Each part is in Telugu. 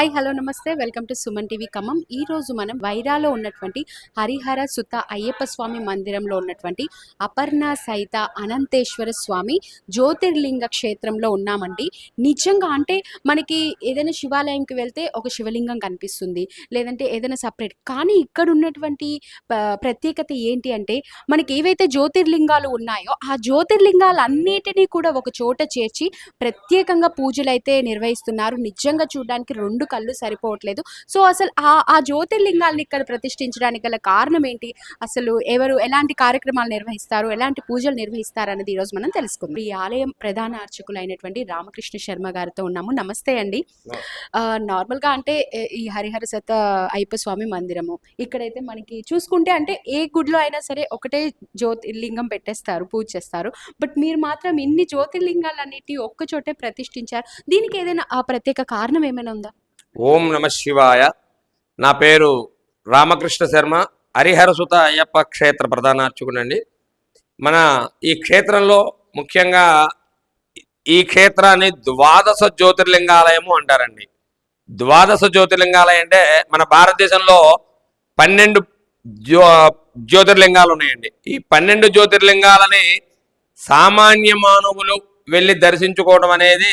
హాయ్ హలో నమస్తే. Welcome to Suman TV Khammam. ఈ రోజు మనం వైరాలో ఉన్నటువంటి హరిహర సుత అయ్యప్ప స్వామి మందిరంలో ఉన్నటువంటి అపర్ణ సైత అనంతేశ్వర స్వామి జ్యోతిర్లింగ క్షేత్రంలో ఉన్నామండి. నిజంగా అంటే మనకి ఏదైనా శివాలయంకి వెళ్తే ఒక శివలింగం కనిపిస్తుంది లేదంటే ఏదైనా సపరేట్ కానీ ఇక్కడ ఉన్నటువంటి ప్రత్యేకత ఏంటి అంటే మనకి ఏవైతే జ్యోతిర్లింగాలు ఉన్నాయో ఆ జ్యోతిర్లింగాలన్నిటినీ కూడా ఒక చోట చేర్చి ప్రత్యేకంగా పూజలు అయితే నిర్వహిస్తున్నారు. నిజంగా చూడడానికి రెండు కళ్ళు సరిపోవట్లేదు. సో అసలు ఆ ఆ జ్యోతిర్లింగాల్ని ఇక్కడ ప్రతిష్ఠించడానికి గల కారణం ఏంటి? అసలు ఎవరు ఎలాంటి కార్యక్రమాలు నిర్వహిస్తారు? ఎలాంటి పూజలు నిర్వహిస్తారు అనేది ఈరోజు మనం తెలుసుకుందాం. ఈ ఆలయం ప్రధాన అర్చకులైనటువంటి రామకృష్ణ శర్మ గారితో ఉన్నాము. నమస్తే అండి. నార్మల్గా అంటే ఈ హరిహర సత అయ్యప్ప స్వామి మందిరము. ఇక్కడైతే మనకి చూసుకుంటే అంటే ఏ గుడిలో అయినా సరే ఒకటే జ్యోతిర్లింగం పెట్టేస్తారు పూజ చేస్తారు. బట్ మీరు మాత్రం ఇన్ని జ్యోతిర్లింగాలన్నిటి ఒక్క చోటే ప్రతిష్ఠించారు. దీనికి ఏదైనా ఆ ప్రత్యేక కారణం ఏమైనా ఉందా? ఓం నమ శివాయ. నా పేరు రామకృష్ణ శర్మ హరిహరసుత అయ్యప్ప క్షేత్ర ప్రధానార్చకుడండి మన ఈ క్షేత్రంలో ముఖ్యంగా ఈ క్షేత్రాన్ని ద్వాదశ జ్యోతిర్లింగాలయము అంటారండి. ద్వాదశ జ్యోతిర్లింగాలయం అంటే మన భారతదేశంలో పన్నెండు జ్యో జ్యోతిర్లింగాలు ఉన్నాయండి. ఈ పన్నెండు జ్యోతిర్లింగాలని సామాన్య మానవులు వెళ్ళి దర్శించుకోవడం అనేది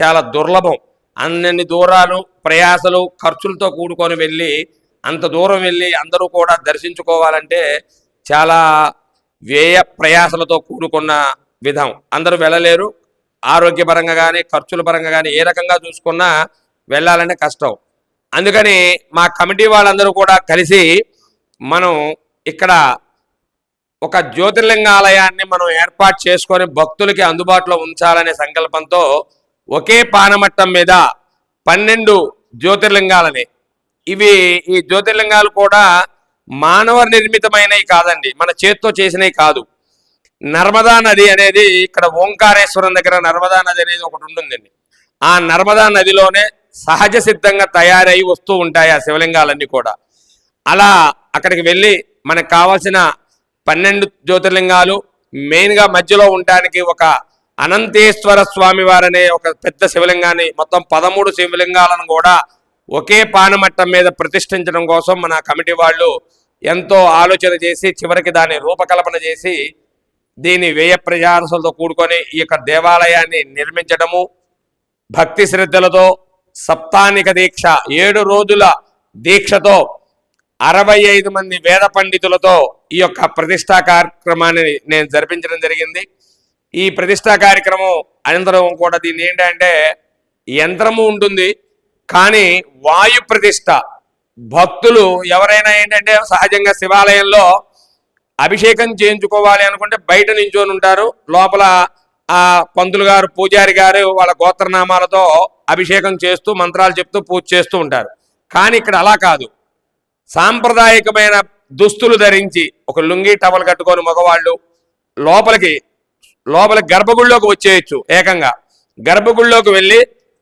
చాలా దుర్లభం. అన్ని దూరాలు ప్రయాసలు ఖర్చులతో కూడుకొని వెళ్ళి అంత దూరం వెళ్ళి అందరూ కూడా దర్శించుకోవాలంటే చాలా వ్యయ ప్రయాసలతో కూడుకున్న విధం అందరూ వెళ్ళలేరు. ఆరోగ్యపరంగా కానీ ఖర్చుల పరంగా కానీ ఏ రకంగా చూసుకున్నా వెళ్ళాలంటే కష్టం. అందుకని మా కమిటీ వాళ్ళందరూ కూడా కలిసి మనం ఇక్కడ ఒక జ్యోతిర్లింగ ఆలయాన్ని మనం ఏర్పాటు చేసుకొని భక్తులకి అందుబాటులో ఉంచాలనే సంకల్పంతో ఒకే పానమట్టం మీద పన్నెండు జ్యోతిర్లింగాలని. ఇవి ఈ జ్యోతిర్లింగాలు కూడా మానవ నిర్మితమైనవి కాదండి మన చేత్తో చేసినవి కాదు. నర్మదా నది అనేది ఇక్కడ ఓంకారేశ్వరం దగ్గర నర్మదా నది అనేది ఒకటి ఉంటుందండి. ఆ నర్మదా నదిలోనే సహజ సిద్ధంగా తయారై వస్తూ ఉంటాయి ఆ శివలింగాలన్నీ కూడా. అలా అక్కడికి వెళ్ళి మనకు కావాల్సిన పన్నెండు జ్యోతిర్లింగాలు మెయిన్గా మధ్యలో ఉండడానికి ఒక అనంతేశ్వర స్వామి వారనే ఒక పెద్ద శివలింగాన్ని మొత్తం పదమూడు శివలింగాలను కూడా ఒకే పానమట్టం మీద ప్రతిష్ఠించడం కోసం మన కమిటీ వాళ్ళు ఎంతో ఆలోచన చేసి చివరికి దాన్ని రూపకల్పన చేసి దీని వ్యయ ప్రయాసలతో కూడుకొని ఈ యొక్క దేవాలయాన్ని నిర్మించడము భక్తి శ్రద్ధలతో సప్తానిక దీక్ష ఏడు రోజుల దీక్షతో అరవై ఐదు మంది వేద పండితులతో ఈ యొక్క ప్రతిష్టా కార్యక్రమాన్ని నేను జరిపించడం జరిగింది. ఈ ప్రతిష్టా కార్యక్రమం అనంతరం కూడా దీన్ని ఏంటంటే యంత్రము ఉంటుంది కానీ వాయు ప్రతిష్ట. భక్తులు ఎవరైనా ఏంటంటే సహజంగా శివాలయంలో అభిషేకం చేయించుకోవాలి అనుకుంటే బయట నించొని ఉంటారు. లోపల ఆ పంతులు గారు పూజారి గారు వాళ్ళ గోత్రనామాలతో అభిషేకం చేస్తూ మంత్రాలు చెప్తూ పూజ చేస్తూ ఉంటారు. కానీ ఇక్కడ అలా కాదు. సాంప్రదాయకమైన దుస్తులు ధరించి ఒక లుంగి టవల్ కట్టుకొని మగవాళ్ళు లోపలికి లోపల గర్భగుడిలోకి వచ్చేయచ్చు ఏకంగా. గర్భగుడిలోకి వెళ్ళి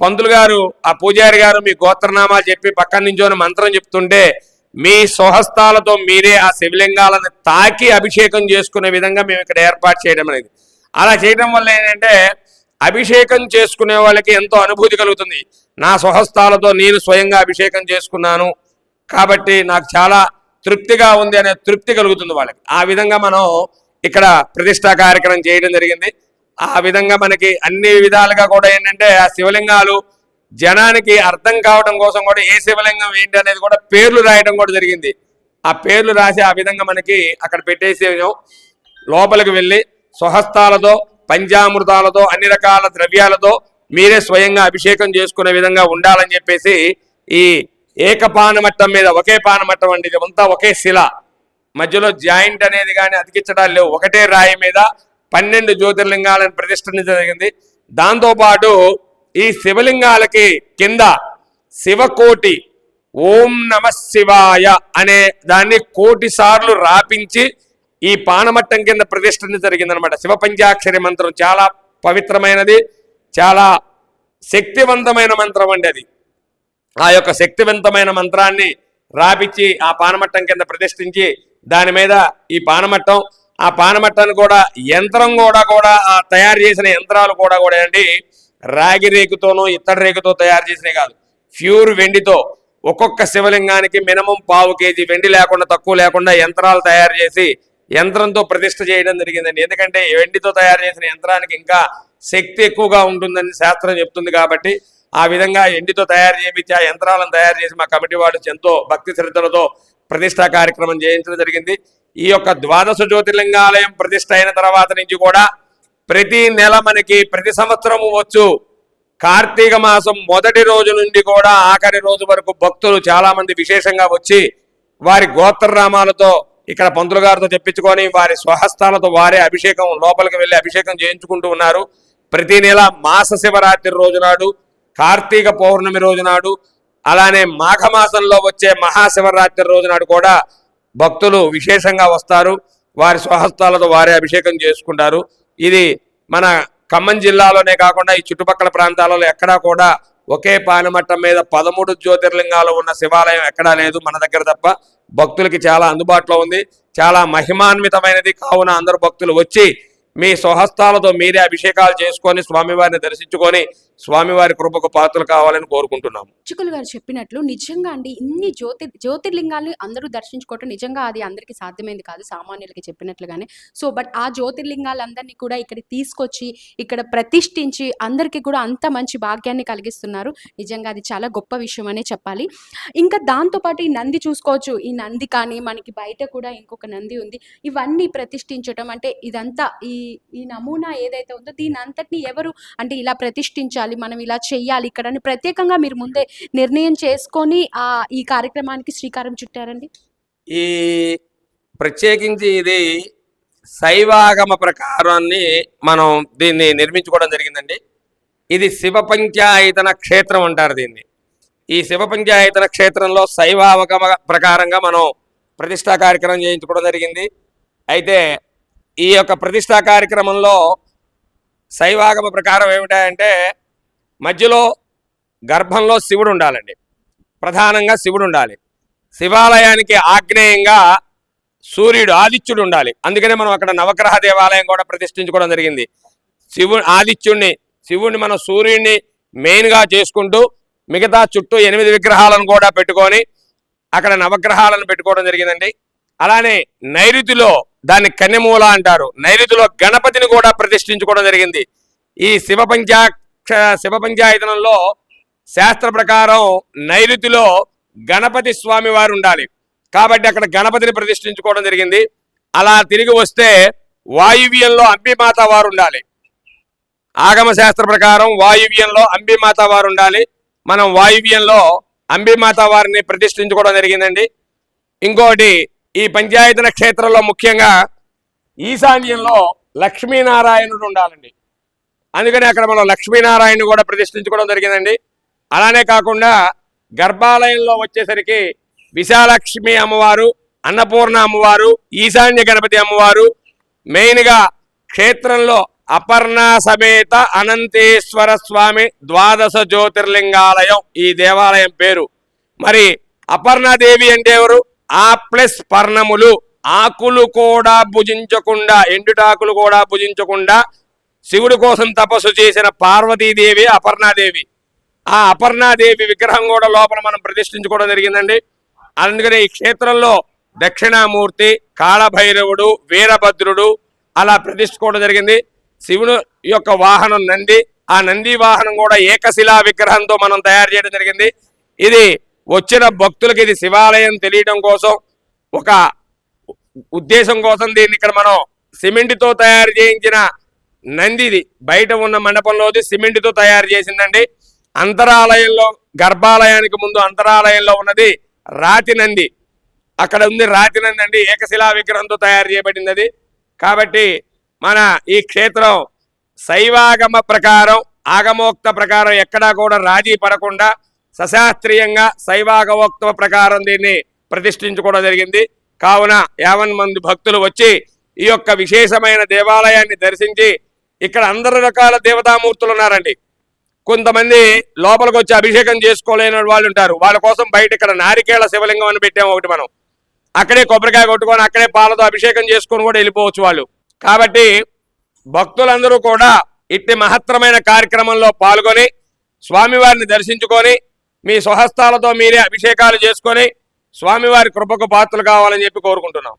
పంతులు గారు ఆ పూజారి గారు మీ గోత్రనామాలు చెప్పి పక్కన నించొని మంత్రం చెప్తుంటే మీ స్వహస్తాలతో మీరే ఆ శివలింగాలను తాకి అభిషేకం చేసుకునే విధంగా మేము ఇక్కడ ఏర్పాటు చేయడం అనేది. అలా చేయడం వల్ల ఏంటంటే అభిషేకం చేసుకునే వాళ్ళకి ఎంతో అనుభూతి కలుగుతుంది. నా స్వహస్తాలతో నేను స్వయంగా అభిషేకం చేసుకున్నాను కాబట్టి నాకు చాలా తృప్తిగా ఉంది అనే తృప్తి కలుగుతుంది వాళ్ళకి. ఆ విధంగా మనం ఇక్కడ ప్రతిష్టా కార్యక్రమం చేయడం జరిగింది. ఆ విధంగా మనకి అన్ని విధాలుగా కూడా ఏంటంటే ఆ శివలింగాలు జనానికి అర్థం కావడం కోసం కూడా ఏ శివలింగం ఏంటి అనేది కూడా పేర్లు రాయడం కూడా జరిగింది. ఆ పేర్లు రాసి ఆ విధంగా మనకి అక్కడ పెట్టేసి లోపలికి వెళ్ళి స్వహస్తాలతో పంచామృతాలతో అన్ని రకాల ద్రవ్యాలతో మీరే స్వయంగా అభిషేకం చేసుకునే విధంగా ఉండాలని చెప్పేసి ఈ ఏకపానమట్టం మీద ఒకే పానమట్టం అండి. ఇది అంతా ఒకే శిల. మధ్యలో జాయింట్ అనేది కానీ అతికించడాలు లేవు. ఒకటే రాయి మీద పన్నెండు జ్యోతిర్లింగాలను ప్రతిష్ఠించడం జరిగింది. దాంతోపాటు ఈ శివలింగాలకి కింద శివకోటి ఓం నమ శివాయ అనే దాన్ని కోటి సార్లు రాపించి ఈ పానమట్టం కింద ప్రతిష్ఠించడం జరిగిందనమాట శివ పంచాక్షరి మంత్రం చాలా పవిత్రమైనది చాలా శక్తివంతమైన మంత్రం అండి అది. ఆ యొక్క శక్తివంతమైన మంత్రాన్ని రాపిచ్చి ఆ పానమట్టం కింద ప్రతిష్ఠించి దాని మీద ఈ పానమట్టం ఆ పానమట్టాన్ని కూడా యంత్రం కూడా కూడా ఆ తయారు చేసిన యంత్రాలు కూడా కూడా అండి రాగి రేకుతోనూ ఇత్తడి రేకుతో తయారు చేసినవి కాదు. ప్యూర్ వెండితో ఒక్కొక్క శివలింగానికి మినిమం పావు కేజీ వెండి లేకుండా తక్కువ లేకుండా యంత్రాలు తయారు చేసి యంత్రంతో ప్రతిష్ట చేయడం జరిగిందండి. ఎందుకంటే వెండితో తయారు చేసిన యంత్రానికి ఇంకా శక్తి ఎక్కువగా ఉంటుందని శాస్త్రం చెప్తుంది కాబట్టి ఆ విధంగా ఎండితో తయారు చేయించి ఆ యంత్రాలను తయారు చేసి మా కమిటీ వాళ్ళు ఎంతో భక్తి శ్రద్ధలతో ప్రతిష్టా కార్యక్రమం చేయించడం జరిగింది. ఈ యొక్క ద్వాదశ జ్యోతిర్లింగాలయం ప్రతిష్ట అయిన తర్వాత నుంచి కూడా ప్రతి నెల మనకి ప్రతి సంవత్సరము వచ్చు. కార్తీక మాసం మొదటి రోజు నుండి కూడా ఆఖరి రోజు వరకు భక్తులు చాలామంది విశేషంగా వచ్చి వారి గోత్రనామాలతో ఇక్కడ పంతులు గారితో తెప్పించుకొని వారి స్వహస్తాలతో వారే అభిషేకం లోపలికి వెళ్ళి అభిషేకం చేయించుకుంటూ ఉన్నారు. ప్రతి నెల మాస శివరాత్రి రోజు నాడు కార్తీక పౌర్ణమి రోజు నాడు అలానే మాఘమాసంలో వచ్చే మహాశివరాత్రి రోజు నాడు కూడా భక్తులు విశేషంగా వస్తారు. వారి స్వహస్తాలతో వారే అభిషేకం చేసుకుంటారు. ఇది మన ఖమ్మం జిల్లాలోనే కాకుండా ఈ చుట్టుపక్కల ప్రాంతాలలో ఎక్కడా కూడా ఒకే పానమట్టం మీద పదమూడు జ్యోతిర్లింగాలు ఉన్న శివాలయం ఎక్కడా లేదు మన దగ్గర తప్ప. భక్తులకి చాలా అందుబాటులో ఉంది. చాలా మహిమాన్వితమైనది. కావున అందరు భక్తులు వచ్చి మీ స్వహస్తాలతో మీరే అభిషేకాలు చేసుకొని స్వామివారిని దర్శించుకొని స్వామివారి కృపకు పాత్రలు కావాలని కోరుకుంటున్నాము. చిక్కులు గారు చెప్పినట్లు నిజంగా అండి ఇన్ని జ్యోతి జ్యోతిర్లింగాల్ని అందరూ దర్శించుకోవటం నిజంగా అది అందరికీ సాధ్యమైంది కాదు సామాన్యులకి చెప్పినట్లుగానే. సో బట్ ఆ జ్యోతిర్లింగాలందరినీ కూడా ఇక్కడ తీసుకొచ్చి ఇక్కడ ప్రతిష్ఠించి అందరికీ కూడా అంత మంచి భాగ్యాన్ని కలిగిస్తున్నారు. నిజంగా అది చాలా గొప్ప విషయం అనే చెప్పాలి. ఇంకా దాంతోపాటు ఈ నంది చూసుకోవచ్చు. ఈ నంది కానీ మనకి బయట కూడా ఇంకొక నంది ఉంది. ఇవన్నీ ప్రతిష్ఠించడం అంటే ఇదంతా ఈ ఈ నమూనా ఏదైతే ఉందో దీని అంతటిని ఎవరు అంటే ఇలా చేయాలి మనం ఇలా చేయాలి ఇక్కడ అని ప్రత్యేకంగా మీరు ముందే నిర్ణయం చేసుకొని ఆ ఈ కార్యక్రమానికి శ్రీకారం చుట్టారండి? ఈ ప్రత్యేకించి ఇది శైవాగమ ప్రకారాన్ని మనం దీన్ని నిర్మించుకోవడం జరిగిందండి. ఇది శివ పంచాయతన క్షేత్రం అంటారు దీన్ని. ఈ శివ పంచాయతన క్షేత్రంలో శైవాగమ ప్రకారంగా మనం ప్రతిష్టా కార్యక్రమం చేయించుకోవడం జరిగింది. అయితే ఈ యొక్క ప్రతిష్టా కార్యక్రమంలో శైవాగమ ప్రకారం ఏమిటంటే మధ్యలో గర్భంలో శివుడు ఉండాలండి. ప్రధానంగా శివుడు ఉండాలి. శివాలయానికి ఆగ్నేయంగా సూర్యుడు ఆదిత్యుడు ఉండాలి. అందుకనే మనం అక్కడ నవగ్రహ దేవాలయం కూడా ప్రతిష్ఠించుకోవడం జరిగింది. శివు ఆదిత్యుడిని శివుణ్ణి మనం సూర్యుడిని మెయిన్గా చేసుకుంటూ మిగతా చుట్టూ ఎనిమిది విగ్రహాలను కూడా పెట్టుకొని అక్కడ నవగ్రహాలను పెట్టుకోవడం జరిగిందండి. అలానే నైరుతిలో దాన్ని కన్నెమూల అంటారు. నైరుతిలో గణపతిని కూడా ప్రతిష్ఠించుకోవడం జరిగింది. ఈ శివ పంచా శివ పంచాయతనంలో శాస్త్ర ప్రకారం నైరుతిలో గణపతి స్వామి వారు ఉండాలి. కాబట్టి అక్కడ గణపతిని ప్రతిష్ఠించుకోవడం జరిగింది. అలా తిరిగి వస్తే వాయువ్యంలో అంబిమాత వారు ఉండాలి. ఆగమ శాస్త్ర ప్రకారం వాయువ్యంలో అంబిమాత వారు ఉండాలి. మనం వాయువ్యంలో అంబిమాత వారిని ప్రతిష్ఠించుకోవడం జరిగిందండి. ఇంకోటి ఈ పంచాయతన క్షేత్రంలో ముఖ్యంగా ఈశాన్యంలో లక్ష్మీనారాయణుడు ఉండాలండి. అందుకని అక్కడ మనం లక్ష్మీనారాయణ కూడా ప్రతిష్ఠించుకోవడం జరిగిందండి. అలానే కాకుండా గర్భాలయంలో వచ్చేసరికి విశాలక్ష్మి అమ్మవారు అన్నపూర్ణ అమ్మవారు ఈశాన్య గణపతి అమ్మవారు మెయిన్గా క్షేత్రంలో అపర్ణ సమేత అనంతేశ్వర స్వామి ద్వాదశ జ్యోతిర్లింగాలయం ఈ దేవాలయం పేరు. మరి అపర్ణాదేవి అంటే ఎవరు? ఆ ప్లస్ పర్ణములు ఆకులు కూడా భుజించకుండా ఎండుటాకులు కూడా భుజించకుండా శివుడి కోసం తపస్సు చేసిన పార్వతీదేవి అపర్ణాదేవి. ఆ అపర్ణాదేవి విగ్రహం కూడా లోపల మనం ప్రతిష్ఠించుకోవడం జరిగిందండి. అందుకనే ఈ క్షేత్రంలో దక్షిణామూర్తి కాళభైరవుడు వీరభద్రుడు అలా ప్రతిష్ఠించుకోవడం జరిగింది. శివుడు యొక్క వాహనం నంది ఆ నంది వాహనం కూడా ఏకశిలా విగ్రహంతో మనం తయారు చేయడం జరిగింది. ఇది వచ్చిన భక్తులకి ఇది శివాలయం తెలియడం కోసం ఒక ఉద్దేశం కోసం దీన్ని ఇక్కడ మనం సిమెంట్తో తయారు చేయించిన నందిది. బయట ఉన్న మండపంలోది సిమెంట్తో తయారు చేసిందండి. అంతరాలయంలో గర్భాలయానికి ముందు అంతరాలయంలో ఉన్నది రాతి నంది. అక్కడ ఉంది రాతి నంది అండి. ఏకశిలా విగ్రహంతో తయారు చేయబడింది అది. కాబట్టి మన ఈ క్షేత్రం శైవాగమ ప్రకారం ఆగమోక్త ప్రకారం ఎక్కడా కూడా రాజీ పడకుండా సశాస్త్రీయంగా శైవాగమోక్త ప్రకారం దీన్ని ప్రతిష్ఠించుకోవడం జరిగింది. కావున యావన్ మంది భక్తులు వచ్చి ఈ యొక్క విశేషమైన దేవాలయాన్ని దర్శించి ఇక్కడ అందరు రకాల దేవతామూర్తులు ఉన్నారండి. కొంతమంది లోపలికి వచ్చి అభిషేకం చేసుకోలేని వాళ్ళు ఉంటారు. వాళ్ళ కోసం బయట ఇక్కడ నారికేళ శివలింగం అని పెట్టాము ఒకటి మనం. అక్కడే కొబ్బరికాయ కొట్టుకొని అక్కడే పాలతో అభిషేకం చేసుకొని కూడా వెళ్ళిపోవచ్చు వాళ్ళు. కాబట్టి భక్తులందరూ కూడా ఇట్టి మహత్తరమైన కార్యక్రమంలో పాల్గొని స్వామివారిని దర్శించుకొని మీ స్వహస్తాలతో మీరే అభిషేకాలు చేసుకొని స్వామివారి కృపకు పాత్రలు కావాలని చెప్పి కోరుకుంటున్నాం.